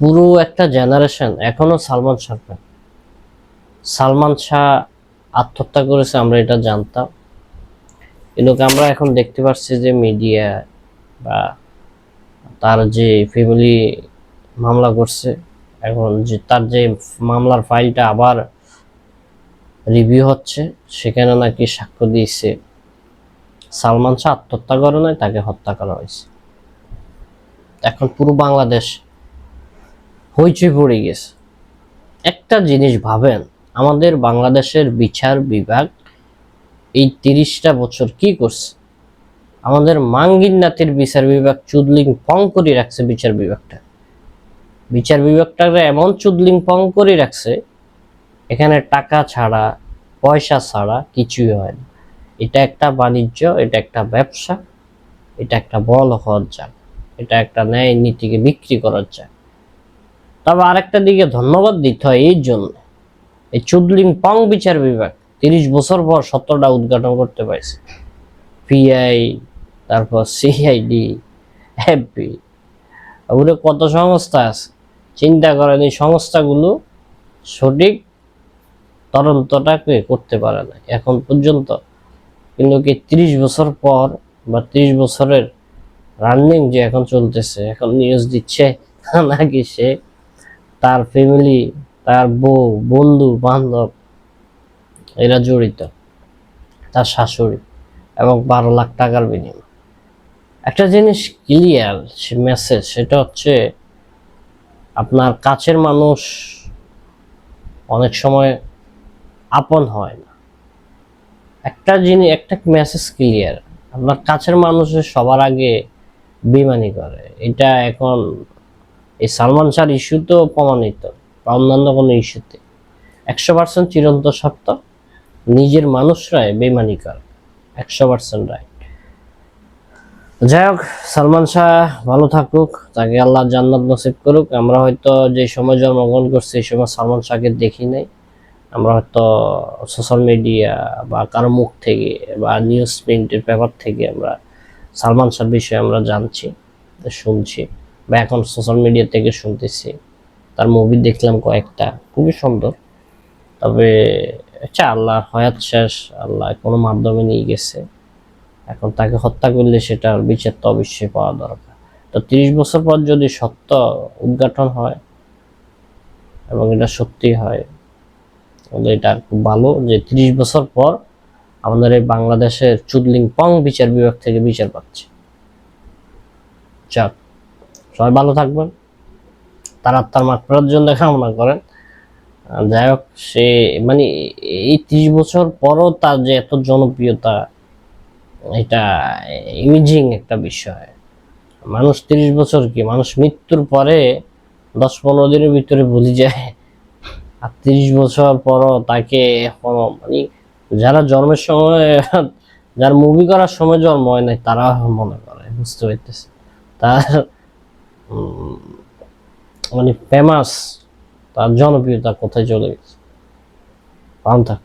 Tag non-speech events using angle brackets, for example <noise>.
পুরো একটা জেনারেশন এখনও সালমান শাহ। সালমান শাহ আত্মহত্যা করেছে, আমরা এটা জানতাম। কিন্তু আমরা এখন দেখতে পাচ্ছি যে মিডিয়া বা তার যে ফ্যামিলি মামলা করছে, এখন যে তার যে মামলার ফাইলটা আবার রিভিউ হচ্ছে, সেখানে নাকি সাক্ষ্য দিয়েছে। সালমান শাহ আত্মহত্যা করে নাই, তাকে হত্যা করা হয়েছে। এখন পুরো বাংলাদেশ হইচই পড়ে গেছে। একটা জিনিস ভাবেন, আমাদের বাংলাদেশের বিচার বিভাগ এই তিরিশটা বছর কি করছে? আমাদের মাঙ্গিন নাতির বিচার বিভাগ চুদলিং পং করে রাখছে বিচার বিভাগটা। বিচার বিভাগটা এমন চুদলিং পং করে রাখছে, এখানে টাকা ছাড়া, পয়সা ছাড়া কিছুই হয় না। এটা একটা বাণিজ্য, এটা একটা ব্যবসা, এটা একটা বল হওয়ার জায়গা এটা একটা ন্যায় নীতিকে বিক্রি করার জায়গা। তবে আরেকটা দিকে ধন্যবাদ দিতে হয় এই জন্য। এই চুদলিং পং বিচার বিভাগ তিরিশ বছর পর সত্তরটা উদ্ঘাটন করতে পারছে। পিআই তারপর সিআইডি এফপি ওগুলো কত সংস্থা আছে? চিন্তা করেন এই সংস্থাগুলো সঠিক তদন্তটাকে করতে পারে না। এখন পর্যন্ত কিন্তু কি তিরিশ বছর পর বা তিরিশ বছরের রানিং যে এখন চলতেছে, এখন নিউজ দিচ্ছে, <laughs> নাকি সে তার ফ্যামিলি তার বউ, বন্ধু, বান্ধব, এরা জড়িত, তার শাশুড়ি এবং বারো লাখ টাকার বিনিময়। একটা জিনিস ক্লিয়ার সে মেসেজ সেটা হচ্ছে আপনার কাছের মানুষ অনেক সময় আপন হয় না। একটা জিনিস একটা মেসেজ ক্লিয়ার আপনার কাছের মানুষের সবার আগে বেমানি করে। এটা এখন এই সালমান শাহর ইস্যু তো প্রমাণিত বা অন্যান্য কোনো ইস্যুতে। একশো পার্সেন্ট চিরন্ত সত্য, নিজের মানুষরাই বেমানি একশো পার্সেন্ট রাইট যাই হোক সালমান শাহ ভালো থাকুক, তাকে আল্লাহ জান্নাত নসিব করুক। আমরা হয়তো যে সময় জন্মগ্রহণ করছি, এই সময় সালমান শাহকে দেখি নাই। আমরা হয়তো সোশ্যাল মিডিয়া বা কারও মুখ থেকে বা নিউজ প্রিন্টের পেপার থেকে আমরা সালমান শাহর বিষয়ে আমরা জানছি, শুনছি। বা এখন সোশ্যাল মিডিয়া থেকে শুনতেছি, তার মুভি দেখলাম কয়েকটা, খুবই সুন্দর। তবে আচ্ছা আল্লাহ হয়াত শেষ, আল্লাহ কোনো মাধ্যমে নিয়ে গেছে। এখন তাকে হত্যা করলে সেটার বিচার তো অবশ্যই পাওয়া দরকার। তো তিরিশ বছর পর যদি সত্য উদ্ঘাটন হয়, এবং এটা সত্যি হয় এটা খুব ভালো যে তিরিশ বছর পর আমাদের এই বাংলাদেশের চুদলিং পং বিচার বিভাগ থেকে বিচার পাচ্ছে। যাক সবাই ভালো থাকবেন। তার আত্মার মাত্রার জন্য কামনা করেন। যাই হোক, সে মানে এই ত্রিশ বছর পরও তার যে এত জনপ্রিয়তা, এটা ইমেজিং একটা বিষয়। মানুষ তিরিশ বছর কি? মানুষ মৃত্যুর পরে দশ পনেরো দিনের ভিতরে ভুলে যায়। আর তিরিশ বছর পরও তাকে এখনও মানে যারা জন্মের সময়, যার মুভি করার সময় জন্ম হয় নাই তারা মনে করে, বুঝতে পারতেছে তার মানে ফেমাস তার জনপ্রিয়তা কোথায় চলে গেছে? থাক